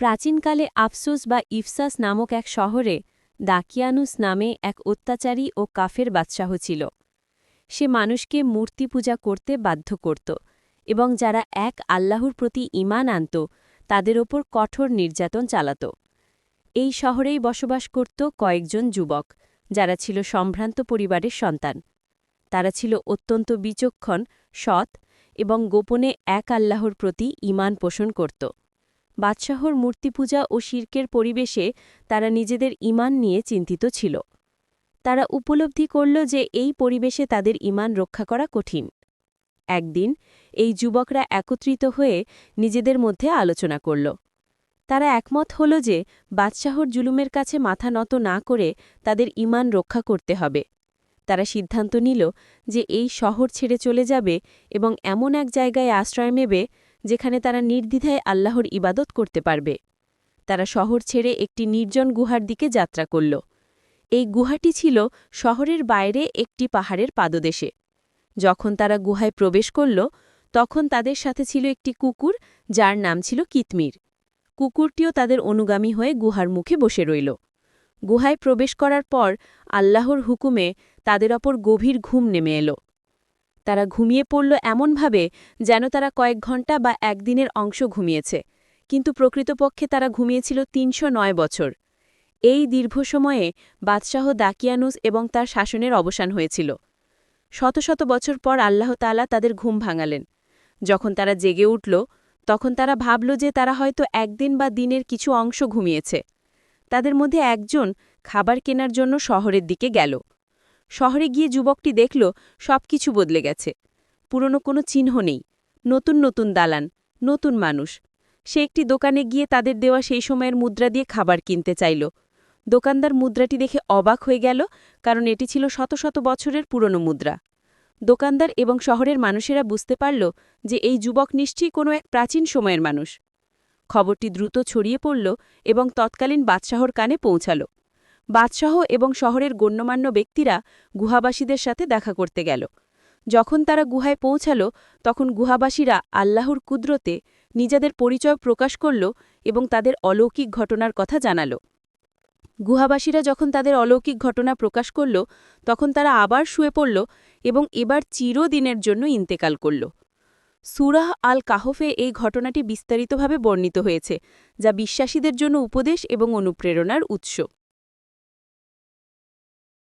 প্রাচীনকালে আফসুস বা ইফসাস নামক এক শহরে দাকিয়ানুস নামে এক অত্যাচারী ও কাফের বাদশাহ ছিল। সে মানুষকে মূর্তি পূজা করতে বাধ্য করত এবং যারা এক আল্লাহর প্রতি ইমান আনত, তাদের ওপর কঠোর নির্যাতন চালাত। এই শহরেই বসবাস করত কয়েকজন যুবক, যারা ছিল সম্ভ্রান্ত পরিবারের সন্তান। তারা ছিল অত্যন্ত বিচক্ষণ, সৎ এবং গোপনে এক আল্লাহর প্রতি ইমান পোষণ করত। বাদশাহর মূর্তিপূজা ও শির্কের পরিবেশে তারা নিজেদের ইমান নিয়ে চিন্তিত ছিল। তারা উপলব্ধি করল যে এই পরিবেশে তাদের ইমান রক্ষা করা কঠিন। একদিন এই যুবকরা একত্রিত হয়ে নিজেদের মধ্যে আলোচনা করল। তারা একমত হল যে বাদশাহর জুলুমের কাছে মাথা নত না করে তাদের ইমান রক্ষা করতে হবে। তারা সিদ্ধান্ত নিল যে এই শহর ছেড়ে চলে যাবে এবং এমন এক জায়গায় আশ্রয় নেবে যেখানে তারা নির্দ্বিধায় আল্লাহর ইবাদত করতে পারবে। তারা শহর ছেড়ে একটি নির্জন গুহার দিকে যাত্রা করল। এই গুহাটি ছিল শহরের বাইরে একটি পাহাড়ের পাদদেশে। যখন তারা গুহায় প্রবেশ করল, তখন তাদের সাথে ছিল একটি কুকুর, যার নাম ছিল কিতমির। কুকুরটিও তাদের অনুগামী হয়ে গুহার মুখে বসে রইল। গুহায় প্রবেশ করার পর আল্লাহর হুকুমে তাদের ওপর গভীর ঘুম নেমে এলো। তারা ঘুমিয়ে পড়ল এমনভাবে যেন তারা কয়েক ঘণ্টা বা একদিনের অংশ ঘুমিয়েছে, কিন্তু প্রকৃতপক্ষে তারা ঘুমিয়েছিল তিনশো নয় বছর। এই দীর্ঘ সময়ে বাদশাহ দাকিয়ানুস এবং তার শাসনের অবসান হয়েছিল। শত শত বছর পর আল্লাহ তালা তাদের ঘুম ভাঙালেন। যখন তারা জেগে উঠল, তখন তারা ভাবল যে তারা হয়তো একদিন বা দিনের কিছু অংশ ঘুমিয়েছে। তাদের মধ্যে একজন খাবার কেনার জন্য শহরের দিকে গেল। শহরে গিয়ে যুবকটি দেখল সব কিছু বদলে গেছে। পুরনো কোনো চিহ্ন নেই। নতুন নতুন দালান, নতুন মানুষ। সে একটি দোকানে গিয়ে তাদের দেওয়া সেই সময়ের মুদ্রা দিয়ে খাবার কিনতে চাইল। দোকানদার মুদ্রাটি দেখে অবাক হয়ে গেল, কারণ এটি ছিল শত শত বছরের পুরনো মুদ্রা। দোকানদার এবং শহরের মানুষেরা বুঝতে পারল যে এই যুবক নিশ্চয়ই কোনো এক প্রাচীন সময়ের মানুষ। খবরটি দ্রুত ছড়িয়ে পড়ল এবং তৎকালীন বাদশাহর কানে পৌঁছাল। বাদশাহ এবং শহরের গণ্যমান্য ব্যক্তিরা গুহাবাসীদের সাথে দেখা করতে গেল। যখন তারা গুহায় পৌঁছাল, তখন গুহাবাসীরা আল্লাহর কুদরতে নিজেদের পরিচয় প্রকাশ করল এবং তাদের অলৌকিক ঘটনার কথা জানাল। গুহাবাসীরা যখন তাদের অলৌকিক ঘটনা প্রকাশ করল, তখন তারা আবার শুয়ে পড়ল এবং এবার চিরদিনের জন্য ইন্তেকাল করল। সুরাহ আল কাহফে এই ঘটনাটি বিস্তারিতভাবে বর্ণিত হয়েছে, যা বিশ্বাসীদের জন্য উপদেশ এবং অনুপ্রেরণার উৎস।